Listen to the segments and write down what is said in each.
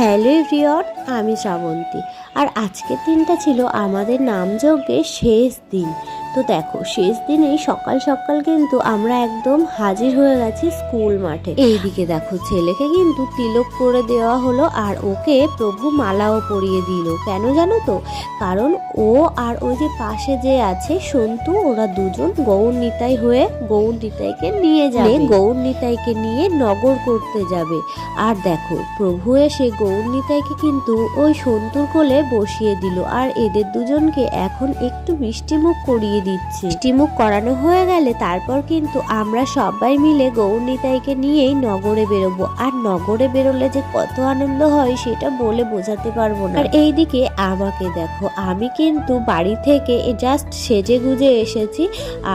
Hello everyone আমি শ্রাবন্তী। আর আজকের দিনটা ছিল আমাদের নামযজ্ঞের শেষ দিন। তো দেখো, শেষ দিনেই সকাল সকাল কিন্তু আমরা একদম হাজির হয়ে গেছি স্কুল মাঠে। এইদিকে দেখো, ছেলেকে কিন্তু তিলক করে দেওয়া হলো আর ওকে প্রভু মালাও পরিয়ে দিল। কেন জানো তো? কারণ ও আর ওই যে পাশে যে আছে সন্তু, ওরা দুজন গৌর নিতাই হয়ে গৌর নিতাইকে নিয়ে যাবে। গৌর নিতাইকে নিয়ে নগর করতে যাবে। আর দেখো, প্রভু এসে গৌর নিতাইকে কিন্তু ওই সন্তুর কোলে বসিয়ে দিল। আর এদের দুজনকে এখন একটু মিষ্টিমুখ করিয়ে দিচ্ছে। মিষ্টিমুখ করানো হয়ে গেলে তারপর কিন্তু আমরা সবাই মিলে গৌর নিতাইকে নিয়েই নগরে বেরোবো। আর নগরে বেরোলে যে কত আনন্দ হয়, সেটা বলে বোঝাতে পারব না। আর এইদিকে আমাকে দেখো, আমি কিন্তু বাড়ি থেকে জাস্ট সেজে গুজে এসেছি।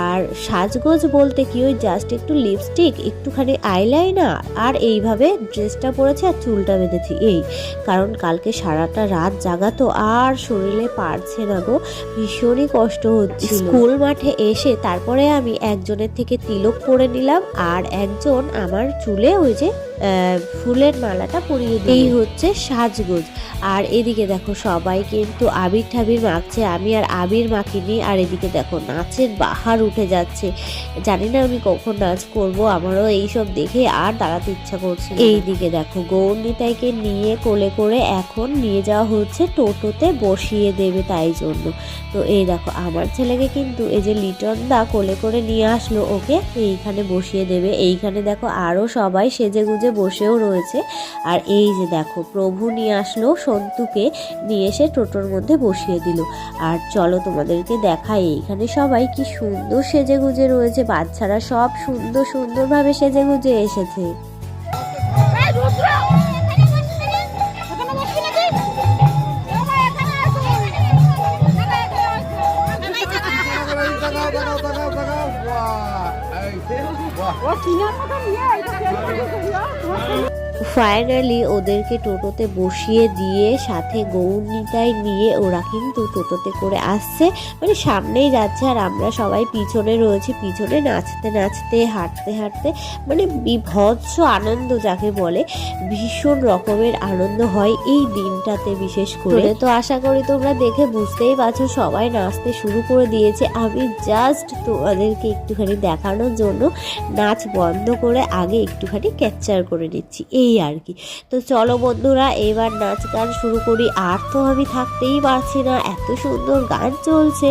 আর সাজগোজ বলতে কি, ওই জাস্ট একটু লিপস্টিক একটুখানি আইলাইনার আর এইভাবে ড্রেসটা পরেছি আর চুলটা বেঁধেছি। এই, কারণ কালকে সারাটা রাত জাগাতো আর শরীরে পারছে না গো। ভীষণই কষ্ট হচ্ছিল। স্কুল মাঠে এসে তারপরে আমি একজনের থেকে তিলক করে নিলাম আর একজন আমার চুলে ওই যে ফুলের মালাটা পরিয়ে দিই হচ্ছে সাজগোজ। আর এদিকে দেখো সবাই কিন্তু আবির ঠাবির মাখছে, আমি আর আবির মাখিনি। আর এদিকে দেখো নাচের বাহার উঠে যাচ্ছে। জানি না আমি কখন নাচ করব, আমারও এইসব দেখে আর দাঁড়াতে ইচ্ছা করছে এইদিকে দেখো গৌর নিতাইকে নিয়ে কোলে করে এখন নিয়ে যাওয়া হচ্ছে, টোটোতে বসিয়ে দেবে তাই জন্য। তো এই দেখো আমার ছেলেকে কিন্তু এই যে লিটন দা কোলে করে নিয়ে আসলো, ওকে এইখানে বসিয়ে দেবে। এইখানে দেখো আরও সবাই সেজে গুজে বসেও রয়েছে। আর এই যে দেখো, প্রভু নিয়ে আসলো, সন্তুকে নিয়ে এসে টোটোর মধ্যে বসিয়ে দিল। আর চলো তোমাদেরকে দেখাই, এইখানে সবাই কি সুন্দর সেজে গুজে রয়েছে। বাচ্চারা সব সুন্দর সুন্দরভাবে সেজে গুজে এসেছে এই রুদ্র এখানে বসবি না এখানে বসবি নাকি বাবা এখানে আসো এখানে ও চিনার মতো নিয়ে এটা ফেলে ফাইনালি ওদেরকে টোটোতে বসিয়ে দিয়ে সাথে গৌরনিতাই নিয়ে ওরা কিন্তু টোটোতে করে আসছে। মানে সামনেই যাচ্ছে আর আমরা সবাই পিছনে রয়েছি, পিছনে নাচতে নাচতে, হাঁটতে হাঁটতে মানে বিভৎস আনন্দ যাকে বলে, ভীষণ রকমের আনন্দ হয় এই দিনটাতে বিশেষ করে। তো আশা করি তোমরা দেখে বুঝতেই পারছ, সবাই নাচতে শুরু করে দিয়েছে। আমি জাস্ট তোমাদেরকে একটুখানি দেখানোর জন্য নাচ বন্ধ করে আগে একটুখানি ক্যাপচার করে নিচ্ছি। এই আর কি। তো চলো বন্ধুরা, এবার নাচ গান শুরু করি। আর তো আমি থাকতেই পারছি না। এত সুন্দর গান চলছে,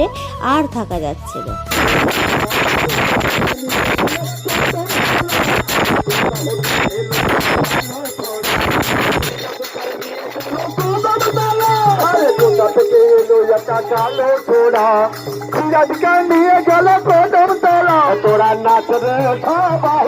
আর থাকা যাচ্ছে না। তোরা নাচ রে, সবাই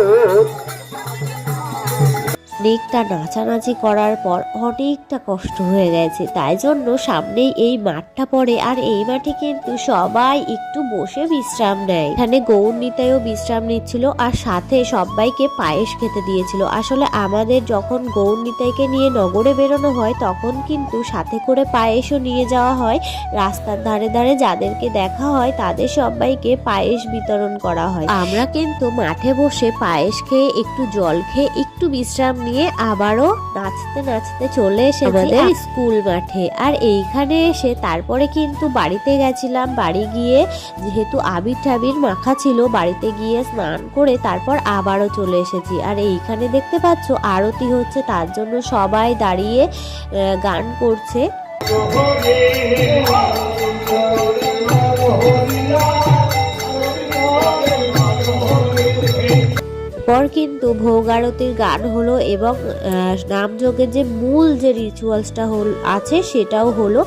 অনেকটা নাচানাচি করার পর অনেকটা কষ্ট হয়ে গেছে। তাই জন্য সামনেই এই মাঠটা পড়ে আর এই মাঠে কিন্তু সবাই একটু বসে বিশ্রাম নেয়। এখানে গৌর নিতাইও বিশ্রাম নিচ্ছিল আর সাথে সবাইকে পায়েস খেতে দিয়েছিল। আসলে আমাদের যখন গৌর নিতাইকে নিয়ে নগরে বেরোনো হয়, তখন কিন্তু সাথে করে পায়েসও নিয়ে যাওয়া হয়। রাস্তার ধারে ধারে যাদেরকে দেখা হয়, তাদের সবাইকে পায়েস বিতরণ করা হয়। আমরা কিন্তু মাঠে বসে পায়েস খেয়ে একটু জল খেয়ে একটু বিশ্রাম নিয়ে আবারও নাচতে নাচতে চলে এসে আমাদের স্কুল মাঠে। আর এইখানে এসে তারপরে কিন্তু বাড়িতে গেছিলাম বাড়ি গিয়ে যেহেতু আবির টাবির মাখা ছিল বাড়িতে গিয়ে স্নান করে তারপর আবারও চলে এসেছি। আর এইখানে দেখতে পাচ্ছ আরতি হচ্ছে তার জন্য সবাই দাঁড়িয়ে গান করছে। পর কিন্তু ভোগ আরতির গান হলো এবং নামযজ্ঞের যে মূল যে রিচুয়ালসটা হল আছে সেটাও হলো।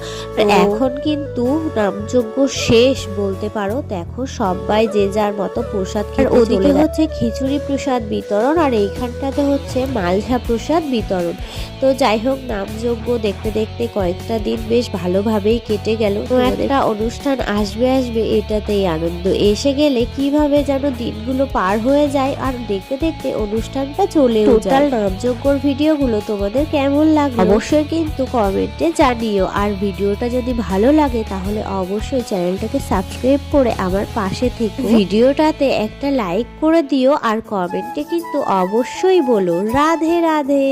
এখন কিন্তু নামযজ্ঞ শেষ বলতে পারো। দেখো সবাই যে যার মতো প্রসাদ খেয়ে ওদিকে হচ্ছে খিচুড়ি প্রসাদ বিতরণ আর এইখানটাতে হচ্ছে মালঝা প্রসাদ বিতরণ। তো যাই হোক নামযজ্ঞ দেখতে দেখতে কয়েকটা দিন বেশ ভালোভাবেই কেটে গেল। তো একটা অনুষ্ঠান আসবে আসবে এটাতেই আনন্দ। এসে গেলে কীভাবে যেন দিনগুলো পার হয়ে যায় আর দেখতে দেখতে অনুষ্ঠানটা চলে টোটাল নামযজ্ঞর ভিডিওগুলো তোমাদের কেমন লাগল? অবশ্যই কিন্তু কমেন্টে জানিও। আর ভিডিওটা যদি ভালো লাগে তাহলে অবশ্যই চ্যানেলটাকে সাবস্ক্রাইব করে আমার পাশে থেকে। ভিডিওটাতে একটা লাইক করে দিও আর কমেন্টে কিন্তু অবশ্যই বলো। রাধে রাধে।